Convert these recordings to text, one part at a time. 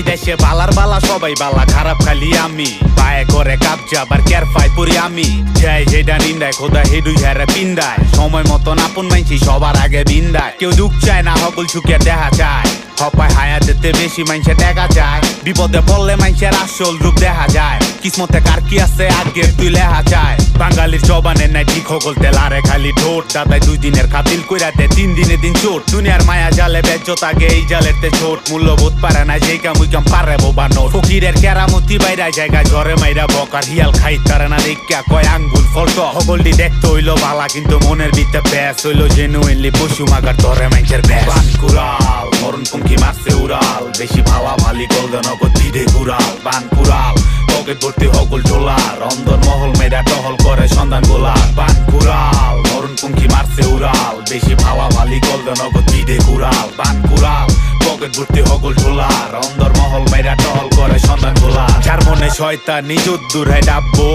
এই দেশে বালার বালা, সবাই বালা, খারাপ খালি আমি। পায়ে করে কাবজা আবার কেয়ার ফাই পুরি আমি। যাই যেটা নিন্দায় খোদা হেডুই হেরে পিন্দায়। সময় মতন আপন মাইছি সবার আগে বিন্দায়। কেউ দুঃখ চায় না হকুল সুখে দেখা যায় হপায় হায়াতেতে বেশি মাইনসে দেখা যায়। বিপদে পড়লে মাইনসের আসল রূপ দেখা যায়। কিসমতে কার কি আছে আগে তুই লেহা চায় বাঙালির জবানে নাই ঠিক হকল তেলারে, খালি ঠোঁট। দাদাই দুই দিনের খাতিল কইরাতে তিন দিনে দিন চোট। দুনিয়ার মায়া জালে বেজ্জত আগে এই জালেতে ছোট। মূল্যবোধ পারে না যেই কাম উই কাম পারে বোবানো ফকিরের কেরামতি বাইরা জায়গা ঝরে মাইরা বকার হিয়াল খাই। তারে না দেখা কয় আঙ্গুল ফলট। হকলটি দেখতে হইল বালা, কিন্তু মনের ভিতরে ব্যাস হইল জেনুইনলি পশু মাগার ধরে মাইনসের ব্যাস বানকুড়াল বেশি ভালা ভালি গলদন দিদে কুড়াল বানকুড়াল পকেট ভর্তি হকুল ঝোলার অন্দর মহল মেয়েরা টহল করে সন্ধান গোলার বানকুড়াল মরণ পঙ্কি মারছে উড়াল, বেশি ভালা ভালি গলদন দিদে কুড়াল বানকুড়াল পকেট ভর্তি হকল ঝোলার অন্দর মহল মেয়েরা টহল করে সন্ধান গোলার। যার মনে শয়তান উদ্দুর হয় ডাব্বো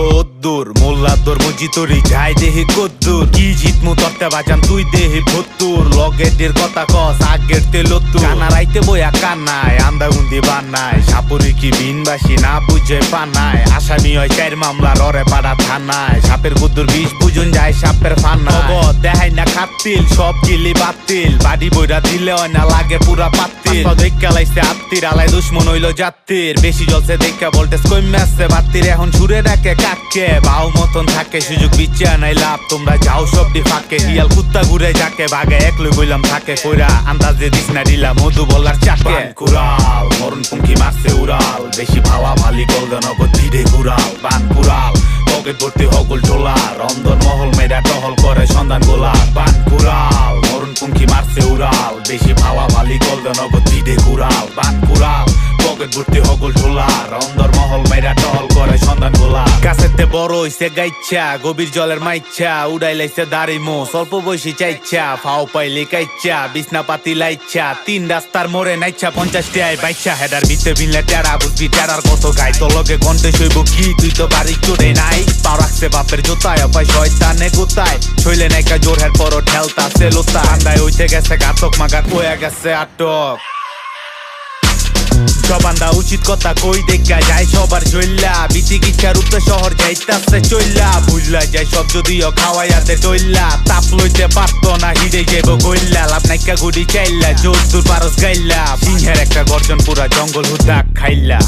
উদ্দুর মোল্লাদ্দুর মুজিতরি যাই দেহি কদ্দুর। কি জিতমু তরতে বাজান তুই দেহি ভত্তুর লগের কথা কস আগের তেলত্তু কানা রাইতে বইয়া কান্নায় আন্দাগুন্দি বান্নায়। সাপুরি কি বিনবাসী না বুঝে পানায় আসামি হয় চার মামলার অরে পাড়া থানায়। সাপের গুদ্দুর বিষ বুঝুন যায় সাপের ফান্না দেখাই না খাতিল সব গিলি বাতিল। বাড়ি বইরা দিলে হয় না লাগে পুরা পাতিল। দেখা। লাইছে আত্মীর আলাই দুশ্মন হইল যাত্রীর বেশি জলছে দেখা বলতে কমে আসছে বাত্তির এখন সুরে ডাকে কাকে? বাউ মতন থাকে, সুযোগ বিচ্ছা নাই লাভ। তোমরা যাও সবটি ফাঁকে হিয়াল কুত্তা ঘুরে যাকে বাগে একলই বইলাম থাকে কইরা আন্দাজে দিস না দিলা, মধু বলার চাকে। কুড়াল মরণ পুঙ্কি মারছে উড়াল বেশি ভালা ভালি গলদন দিদে কুড়াল বান কুড়াল, পকেট ভর্তি হগল ঝোলার অন্দর মহল মেয়েরা টহল করে সন্ধান গোলার। বান কুড়াল মরণ পুঙ্কি মারছে উড়াল বেশি ভালা ভালি গলদন দিদে কুড়াল বান কুড়াল, পকেট ভর্তি হগল ঝোলার অন্দর সন্ধান গোলার কাছেতে বড় হইছে গাইচ্ছা, গভীর জলের মাইচ্ছা, উড়াই লাইছে দাড়ি মো স্বল্প বয়সী চাইচ্ছা, ফাও পাইলে কাইচ্ছা, বিছনা পাতি লাইচ্ছা, তিন রাস্তার মোড়ে নাইচ্ছা পঞ্চাশ টিয়ায় বাইচ্ছা, হেডার ভিতরে ভিনলে টেরা, বুঝবি টেরার কত গাই, তোর লগে কণ্ঠে শৈব কি? তুই তো বাড়ি চড়ে নাই, পাও রাখছে বাপের জোতায়, অপায় শয়তানে গোতায় শৈলে নাইকা জোর হের পর ঠেলতাছে লোতা আন্দায় হইতে গেছে, ঘাতক মাগার কয়ে গেছে, আটক। জবানদা উচিত কথা কই দেখা যায় সবার জইল্লা বিচিকিৎসার রূপে শহর যাইতাছে চইল্লা বুঝলা যায় সব যদিও খাওয়াইয়াতে চইল্লা তাপ লইতে পারতো না, হিরে যাইব কইল্লা লাভ নাইকা গুড়ি চাইল্লা জোর দূর পারস গাইল্লা সিংহের একটা গর্জন পুরা জঙ্গল হুদাক খাইল্লা